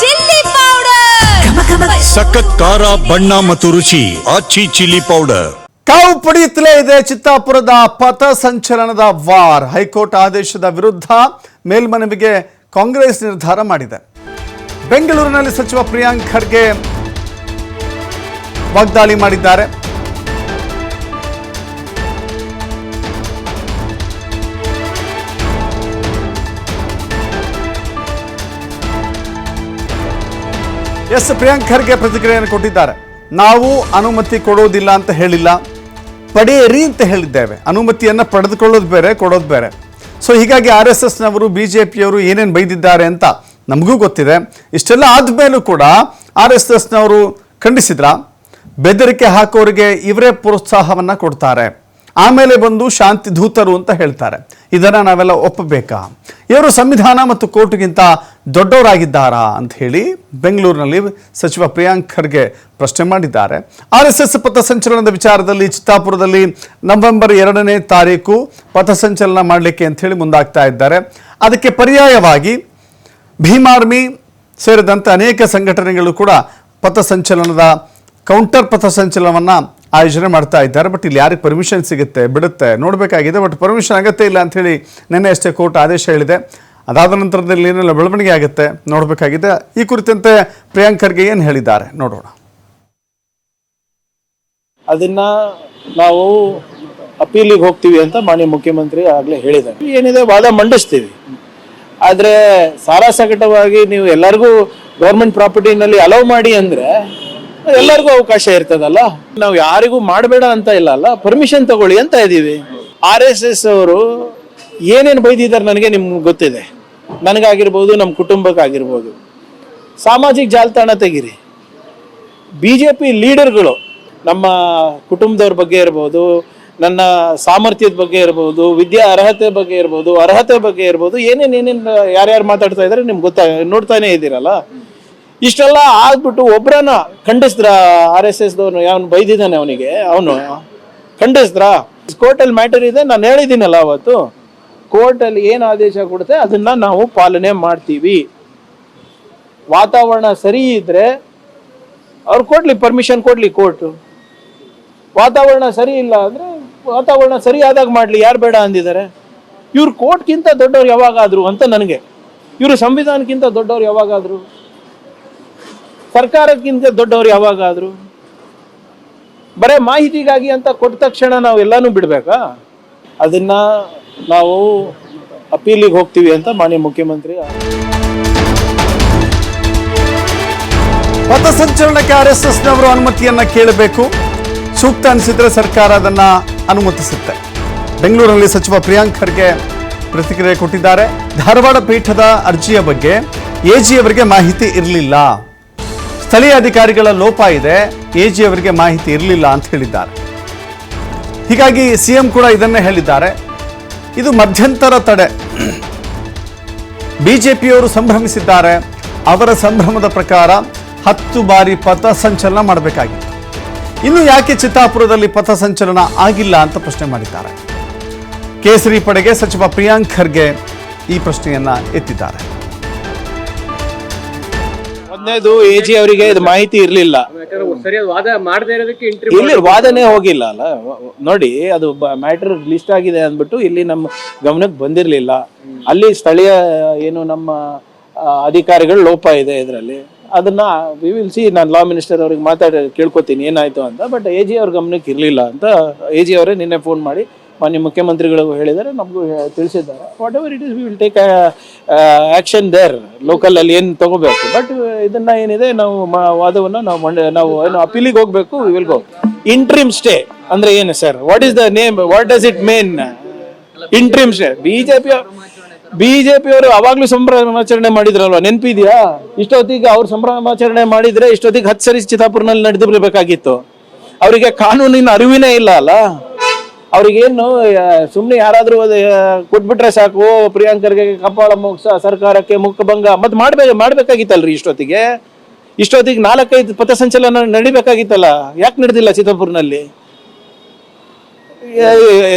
Chilli powder. ಸಖತ್ ಖಾರ ಬಣ್ಣ ಮತ್ತು ರುಚಿ. Aachi chilli powder. ಕಾವು ಪಡೆಯುತ್ತಲೇ ಇದೆ ಚಿತ್ತಾಪುರದ ಪಥ ಸಂಚಲನದ ವಾರ್. ಹೈಕೋರ್ಟ್ ಆದೇಶದ ವಿರುದ್ಧ ಮೇಲ್ಮನವಿಗೆ ಕಾಂಗ್ರೆಸ್ ನಿರ್ಧಾರ ಮಾಡಿದೆ. ಬೆಂಗಳೂರಿನಲ್ಲಿ ಸಚಿವ ಪ್ರಿಯಾಂಕ್ ಖರ್ಗೆ ವಾಗ್ದಾಳಿ ಮಾಡಿದ್ದಾರೆ. ಎಸ್ ಪ್ರಿಯಾಂಕ್ ಖರ್ಗೆ ಪ್ರತಿಕ್ರಿಯೆಯನ್ನು ಕೊಟ್ಟಿದ್ದಾರೆ. ನಾವು ಅನುಮತಿ ಕೊಡೋದಿಲ್ಲ ಅಂತ ಹೇಳಿಲ್ಲ. ಪಡೆಯಿರಿ ಅಂತ ಹೇಳಿದ್ದೇವೆ. ಅನುಮತಿಯನ್ನು ಪಡೆದುಕೊಳ್ಳೋದು ಬೇರೆ, ಕೊಡೋದು ಬೇರೆ. ಸೊ ಹೀಗಾಗಿ ಆರ್ ಎಸ್ ಎಸ್ನವರು, ಬಿ ಜೆ ಪಿಯವರು ಏನೇನು ಬೈದಿದ್ದಾರೆ ಅಂತ ನಮಗೂ ಗೊತ್ತಿದೆ. ಇಷ್ಟೆಲ್ಲ ಆದಮೇಲೂ ಕೂಡ ಆರ್ ಎಸ್ ಎಸ್ನವರು ಖಂಡಿಸಿದ್ರ. ಬೆದರಿಕೆ ಹಾಕೋರಿಗೆ ಇವರೇ ಪ್ರೋತ್ಸಾಹವನ್ನು ಕೊಡ್ತಾರೆ. ಆಮೇಲೆ ಬಂದು ಶಾಂತಿ ದೂತರು ಅಂತ ಹೇಳ್ತಾರೆ. ಇದನ್ನು ನಾವೆಲ್ಲ ಒಪ್ಪಬೇಕಾ? ಇವರು ಸಂವಿಧಾನ ಮತ್ತು ಕೋರ್ಟ್ಗಿಂತ ದೊಡ್ಡವರಾಗಿದ್ದಾರಾ ಅಂತ ಹೇಳಿ ಬೆಂಗಳೂರಿನಲ್ಲಿ ಸಚಿವ ಪ್ರಿಯಾಂಕ್ ಖರ್ಗೆ ಪ್ರಶ್ನೆ ಮಾಡಿದ್ದಾರೆ. ಆರ್ ಎಸ್ ಎಸ್ ಪಥಸಂಚಲನದ ವಿಚಾರದಲ್ಲಿ ಚಿತ್ತಾಪುರದಲ್ಲಿ ನವೆಂಬರ್ ಎರಡನೇ ತಾರೀಕು ಪಥಸಂಚಲನ ಮಾಡಲಿಕ್ಕೆ ಅಂತ ಹೇಳಿ ಮುಂದಾಗ್ತಾ ಇದ್ದಾರೆ. ಅದಕ್ಕೆ ಪರ್ಯಾಯವಾಗಿ ಭೀಮಾರ್ಮಿ ಸೇರಿದಂತೆ ಅನೇಕ ಸಂಘಟನೆಗಳು ಕೂಡ ಪಥಸಂಚಲನದ ಕೌಂಟರ್ ಪಥಸಂಚಲನವನ್ನು ಆಯೋಜನೆ ಮಾಡ್ತಾ ಇದ್ದಾರೆ. ಬಟ್ ಇಲ್ಲಿ ಯಾರಿಗೆ ಪರ್ಮಿಷನ್ ಸಿಗುತ್ತೆ, ಬಿಡುತ್ತೆ, ನೋಡಬೇಕಾಗಿದೆ ಬಟ್ ಪರ್ಮಿಷನ್ ಆಗುತ್ತೆ ಇಲ್ಲ ಅಂಥೇಳಿ ನಿನ್ನೆ ಅಷ್ಟೇ ಕೋರ್ಟ್ ಆದೇಶ ಹೇಳಿದೆ. ಅದಾದ ನಂತರದಲ್ಲಿ ಏನೆಲ್ಲ ಬೆಳವಣಿಗೆ ಆಗುತ್ತೆ ನೋಡಬೇಕಾಗಿದೆ. ಈ ಕುರಿತಂತೆ ಪ್ರಿಯಾಂಕರ್ಗೆ ಏನು ಹೇಳಿದ್ದಾರೆ ನೋಡೋಣ. ಅದನ್ನ ನಾವು ಅಪೀಲಿಗೆ ಹೋಗ್ತೀವಿ ಅಂತ ಮಾನ್ಯ ಮುಖ್ಯಮಂತ್ರಿ ಆಗ್ಲೇ ಹೇಳಿದ್ದಾರೆ. ಏನಿದೆ, ವಾದ ಮಂಡಿಸ್ತೀವಿ. ಆದ್ರೆ ಸಾರಾಸಗಟವಾಗಿ ನೀವು ಎಲ್ಲರಿಗೂ ಗೌರ್ಮೆಂಟ್ ಪ್ರಾಪರ್ಟಿನಲ್ಲಿ ಅಲೌ ಮಾಡಿ ಅಂದ್ರೆ ಎಲ್ಲರಿಗೂ ಅವಕಾಶ ಇರ್ತದಲ್ಲ? ನಾವು ಯಾರಿಗೂ ಮಾಡಬೇಡ ಅಂತ ಇಲ್ಲ ಅಲ್ಲ ಪರ್ಮಿಷನ್ ತಗೊಳ್ಳಿ ಅಂತ ಇದ್ದೀವಿ. ಆರ್ ಎಸ್ ಎಸ್ ಅವರು ಏನೇನು ಬೈದಿದ್ದಾರೆ ನನಗೆ ನಿಮ್ಗೆ ಗೊತ್ತಿದೆ. ನನಗಾಗಿರ್ಬೋದು, ನಮ್ಮ ಕುಟುಂಬಕ್ಕಾಗಿರ್ಬೋದು. ಸಾಮಾಜಿಕ ಜಾಲತಾಣ ತೆಗಿರಿ. ಬಿ ಜೆ ಪಿ ಲೀಡರ್ಗಳು ನಮ್ಮ ಕುಟುಂಬದವ್ರ ಬಗ್ಗೆ ಇರ್ಬೋದು, ನನ್ನ ಸಾಮರ್ಥ್ಯದ ಬಗ್ಗೆ ಇರ್ಬೋದು, ವಿದ್ಯಾ ಅರ್ಹತೆ ಬಗ್ಗೆ ಇರ್ಬೋದು, ಅರ್ಹತೆ ಬಗ್ಗೆ ಇರ್ಬೋದು, ಏನೇನು ಏನೇನು ಯಾರ್ಯಾರು ಮಾತಾಡ್ತಾ ಇದ್ದಾರೆ ನಿಮ್ಗೆ ಗೊತ್ತಾ, ನೋಡ್ತಾನೆ ಇದ್ದೀರಲ್ಲ? ಇಷ್ಟೆಲ್ಲ ಆಗ್ಬಿಟ್ಟು ಒಬ್ರನ್ನ ಖಂಡಿಸಿದ್ರ ಆರ್ ಎಸ್ ಎಸ್ ಯಾವನು ಬೈದಿದ್ದಾನೆ ಅವನಿಗೆ? ಅವನು? ಖಂಡಿಸಿದ್ರ? ಕೋರ್ಟಲ್ಲಿ ಮ್ಯಾಟರ್ ಇದೆ, ನಾನು ಹೇಳಿದ್ದೀನಲ್ಲ ಅವತ್ತು. ಕೋರ್ಟಲ್ಲಿ ಏನು ಆದೇಶ ಕೊಡುತ್ತೆ, ಅದನ್ನ ನಾವು ಪಾಲನೆ ಮಾಡ್ತೀವಿ. ವಾತಾವರಣ ಸರಿ ಇದ್ರೆ ಅವ್ರು ಕೊಡ್ಲಿ ಪರ್ಮಿಷನ್ ಕೊಡ್ಲಿ ಕೋರ್ಟ್. ವಾತಾವರಣ ಸರಿ ಇಲ್ಲ ಅಂದ್ರೆ ವಾತಾವರಣ ಸರಿ ಆದಾಗ ಮಾಡ್ಲಿ, ಯಾರು ಬೇಡ ಅಂದಿದ್ದಾರೆ? ಇವ್ರು ಕೋರ್ಟ್ಗಿಂತ ದೊಡ್ಡವ್ರು ಯಾವಾಗಾದ್ರು ಅಂತ ನನಗೆ. ಇವರು ಸಂವಿಧಾನಕ್ಕಿಂತ ದೊಡ್ಡವ್ರು ಯಾವಾಗಾದ್ರು? ಸರ್ಕಾರಕ್ಕಿಂತ ದೊಡ್ಡವ್ರು ಯಾವಾಗಾದರೂ? ಬರೇ ಮಾಹಿತಿಗಾಗಿ ಅಂತ ಕೊಟ್ಟ ತಕ್ಷಣ ನಾವು ಎಲ್ಲಾನು ಬಿಡಬೇಕಾ? ಅದನ್ನ ನಾವು ಅಪೀಲಿಗೆ ಹೋಗ್ತೀವಿ ಅಂತ ಮಾನ್ಯ ಮುಖ್ಯಮಂತ್ರಿ ಪಥಸಂಚಲನಕ್ಕೆ ಆರ್ ಎಸ್ ಎಸ್ನವರು ಅನುಮತಿಯನ್ನ ಕೇಳಬೇಕು. ಸೂಕ್ತ ಅನಿಸಿದ್ರೆ ಸರ್ಕಾರ ಅದನ್ನ ಅನುಮತಿಸುತ್ತೆ. ಬೆಂಗಳೂರಿನಲ್ಲಿ ಸಚಿವ ಪ್ರಿಯಾಂಕ್ ಖರ್ಗೆ ಪ್ರತಿಕ್ರಿಯೆ ಕೊಟ್ಟಿದ್ದಾರೆ. ಧಾರವಾಡ ಪೀಠದ ಅರ್ಜಿಯ ಬಗ್ಗೆ ಎಜಿ ಅವರಿಗೆ ಮಾಹಿತಿ ಇರಲಿಲ್ಲ. ಸ್ಥಳೀಯ ಅಧಿಕಾರಿಗಳ ಲೋಪ ಇದೆ. ಎಜಿ ಅವರಿಗೆ ಮಾಹಿತಿ ಇರಲಿಲ್ಲ ಅಂತ ಹೇಳಿದ್ದಾರೆ. ಹೀಗಾಗಿ ಸಿಎಂ ಕೂಡ ಇದನ್ನೇ ಹೇಳಿದ್ದಾರೆ. ಇದು ಮಧ್ಯಂತರ ತಡೆ. ಬಿಜೆಪಿಯವರು ಸಂಭ್ರಮಿಸಿದ್ದಾರೆ. ಅವರ ಸಂಭ್ರಮದ ಪ್ರಕಾರ ಹತ್ತು ಬಾರಿ ಪಥಸಂಚಲನ ಮಾಡಬೇಕಾಗಿತ್ತು. ಇನ್ನು ಯಾಕೆ ಚಿತ್ತಾಪುರದಲ್ಲಿ ಪಥಸಂಚಲನ ಆಗಿಲ್ಲ ಅಂತ ಪ್ರಶ್ನೆ ಮಾಡಿದ್ದಾರೆ. ಕೇಸರಿ ಪಡೆಗೆ ಸಚಿವ ಪ್ರಿಯಾಂಕ್ ಖರ್ಗೆ ಈ ಪ್ರಶ್ನೆಯನ್ನ ಎತ್ತಿದ್ದಾರೆ. ಒಂದನೇದು ಎ ಜಿ ಅವರಿಗೆ ಇದು ಮಾಹಿತಿ ಇರಲಿಲ್ಲ. ಸರಿಯಾದ ವಾದ ಮಾಡದೇ ಇರೋದಕ್ಕೆ ಇಂಟ್ರಿ ಇಲ್ಲಿ ವಾದನೆ ಹೋಗಿಲ್ಲ ಅಲ್ಲ. ನೋಡಿ ಅದು ಮ್ಯಾಟರ್ ಲಿಸ್ಟ್ ಆಗಿದೆ ಅಂದ್ಬಿಟ್ಟು ಇಲ್ಲಿ ನಮ್ಮ ಗಮನಕ್ಕೆ ಬಂದಿರಲಿಲ್ಲ. ಅಲ್ಲಿ ಸ್ಥಳೀಯ ಏನು ನಮ್ಮ ಅಧಿಕಾರಿಗಳು ಲೋಪ ಇದೆ ಇದರಲ್ಲಿ. ಅದನ್ನ ವಿ ವಿಲ್ ಸಿ ನಾನು ಲಾ ಮಿನಿಸ್ಟರ್ ಅವ್ರಿಗೆ ಮಾತಾಡಿ ಕೇಳ್ಕೊತೀನಿ ಏನಾಯ್ತು ಅಂತ. ಬಟ್ ಎ ಜಿ ಅವ್ರ ಗಮನಕ್ಕೆ ಇರಲಿಲ್ಲ ಅಂತ ಎ ಜಿ ಅವರೇ ನಿನ್ನೆ ಫೋನ್ ಮಾಡಿ ಮಾನ್ಯ ಮುಖ್ಯಮಂತ್ರಿಗಳಿಗೂ ಹೇಳಿದ್ದಾರೆ, ನಮಗೂ ತಿಳಿಸಿದ್ದಾರೆ. Whatever it is we will take action there local ಅಲ್ಲಿ ಏನು ತಗೋಬೇಕು. ಬಟ್ ಇದನ್ನ ಏನಿದೆ, ನಾವು ವಾದವನ್ನು ನಾವು ಮಂಡ, ನಾವು ಏನು ಅಪೀಲಿಗೆ ಹೋಗ್ಬೇಕು we will go interim stay ಅಂದ್ರೆ ಏನು sir what is the name what does it mean interim stay BJP BJP ಅವರು ಅವಾಗಲೂ ಸಂಭ್ರಮಾಚರಣೆ ಮಾಡಿದ್ರಲ್ವಾ? ನೆನಪಿದೆಯಾ? ಇಷ್ಟೊತ್ತಿಗೆ ಅವ್ರು ಸಂಭ್ರಮಾಚರಣೆ ಮಾಡಿದ್ರೆ, ಇಷ್ಟೊತ್ತಿಗೆ ಹತ್ತು ಸರಿ ಚಿತಾಪುರ್ನಲ್ಲಿ ನಡೆದು ಬಿಡಬೇಕಾಗಿತ್ತು. ಅವರಿಗೆ ಕಾನೂನಿನ ಅರಿವಿನೇ ಇಲ್ಲ ಅಲ್ಲ? ಅವ್ರಿಗೇನು ಸುಮ್ಮನೆ ಯಾರಾದರೂ ಕೊಟ್ಬಿಟ್ರೆ ಸಾಕು, ಪ್ರಿಯಾಂಕರ್ಗೆ ಕಪಾಳ ಮೋಕ್ಷ ಸರ್ಕಾರಕ್ಕೆ ಮುಖಭಂಗ ಮತ್ತೆ ಮಾಡ್ಬೇಕು ಮಾಡ್ಬೇಕಾಗಿತ್ತಲ್ರಿ ಇಷ್ಟೊತ್ತಿಗೆ? ಇಷ್ಟೊತ್ತಿಗೆ ನಾಲ್ಕೈದು ಪಥಸಂಚಲನ ನಡಿಬೇಕಾಗಿತ್ತಲ್ಲ? ಯಾಕೆ ನಡೆದಿಲ್ಲ ಚಿತ್ತಾಪುರ್ನಲ್ಲಿ